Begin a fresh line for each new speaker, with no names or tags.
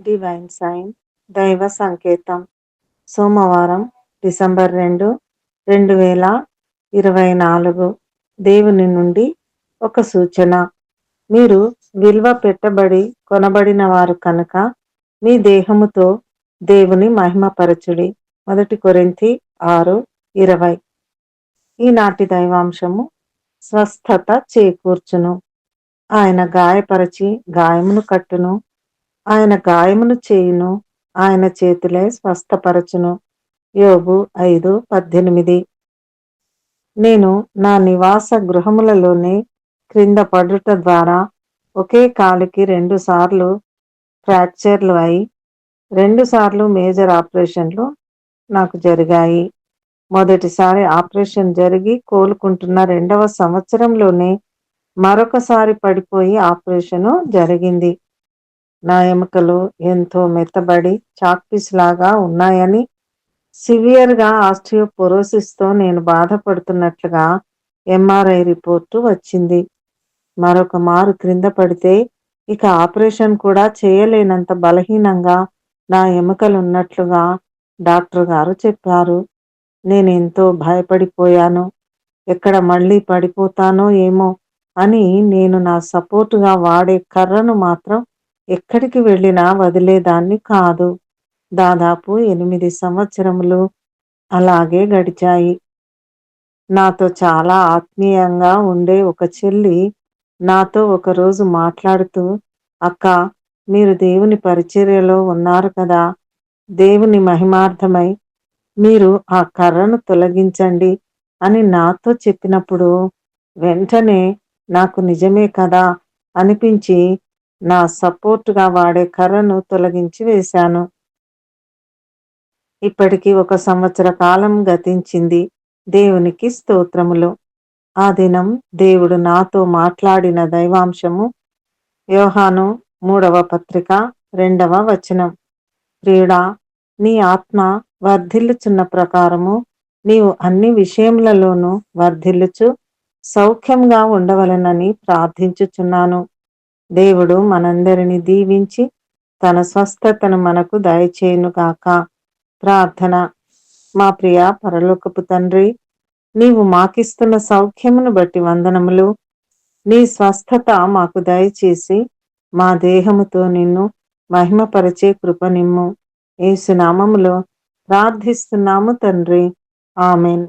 Divine sign దైవ సంకేతం సోమవారం డిసెంబర్ రెండు రెండు వేల ఇరవై నాలుగు. దేవుని నుండి ఒక సూచన. మీరు విలువ పెట్టబడి కొనబడిన వారు కనుక మీ దేహముతో దేవుని మహిమపరచుడి. మొదటి కొరింతి ఆరు ఇరవై. ఈనాటి దైవాంశము స్వస్థత చేకూర్చును. ఆయన గాయపరచి గాయమును కట్టును. ఆయన గాయమును చేయును ఆయన చేతులే స్వస్థపరచును. యోగు ఐదు పద్దెనిమిది. నేను నా నివాస గృహములలోనే క్రింద పడుట ద్వారా ఒకే కాలికి రెండు సార్లు ఫ్రాక్చర్లు అయి రెండు సార్లు మేజర్ ఆపరేషన్లు నాకు జరిగాయి. మొదటిసారి ఆపరేషన్ జరిగి కోలుకుంటున్న రెండవ సంవత్సరంలోనే మరొకసారి పడిపోయి ఆపరేషను జరిగింది. నా ఎముకలు ఎంతో మెత్తబడి చాక్పీస్ లాగా ఉన్నాయని సివియర్గా ఆస్ట్రియోపోరోసిస్తో నేను బాధపడుతున్నట్లుగా ఎంఆర్ఐ రిపోర్టు వచ్చింది. మరొక మారు క్రింద పడితే ఇక ఆపరేషన్ కూడా చేయలేనంత బలహీనంగా నా ఎముకలు ఉన్నట్లుగా డాక్టర్ గారు చెప్పారు. నేను ఎంతో భయపడిపోయాను. ఎక్కడ మళ్ళీ పడిపోతానో ఏమో అని నేను నా సపోర్టుగా వాడే కర్రను మాత్రం ఎక్కడికి వెళ్ళినా వదిలేదాన్ని కాదు. దాదాపు ఎనిమిది సంవత్సరములు అలాగే గడిచాయి. నాతో చాలా ఆత్మీయంగా ఉండే ఒక చెల్లి నాతో ఒకరోజు మాట్లాడుతూ అక్క మీరు దేవుని పరిచర్యలో ఉన్నారు కదా. దేవుని మహిమార్థమై మీరు ఆ కర్రను తొలగించండి అని నాతో చెప్పినప్పుడు వెంటనే నాకు నిజమే కదా అనిపించి నా సపోర్ట్గా వాడే కర్రను తొలగించి వేశాను. ఇప్పటికీ ఒక సంవత్సర కాలం గతించింది. దేవునికి స్తోత్రములు. ఆ దినం దేవుడు నాతో మాట్లాడిన దైవాంశము యోహాను మూడవ పత్రిక రెండవ వచనం. ప్రియుడా నీ ఆత్మ వర్ధిల్లుచున్న ప్రకారము నీవు అన్ని విషయములలోనూ వర్ధిల్లుచు సౌఖ్యంగా ఉండవలనని ప్రార్థించుచున్నాను. దేవుడు మనందరిని దీవించి తన స్వస్థతను మనకు దయచేయునుగాక ప్రార్థన. మా ప్రియ పరలోకపు తండ్రి నీవు మాకిస్తున్న సౌఖ్యమును బట్టి వందనములు. నీ స్వస్థత మాకు దయచేసి మా దేహముతో నిన్ను మహిమపరిచే కృపనిమ్ము ఏసునామములో ప్రార్థిస్తున్నాము తండ్రి. ఆమెన్.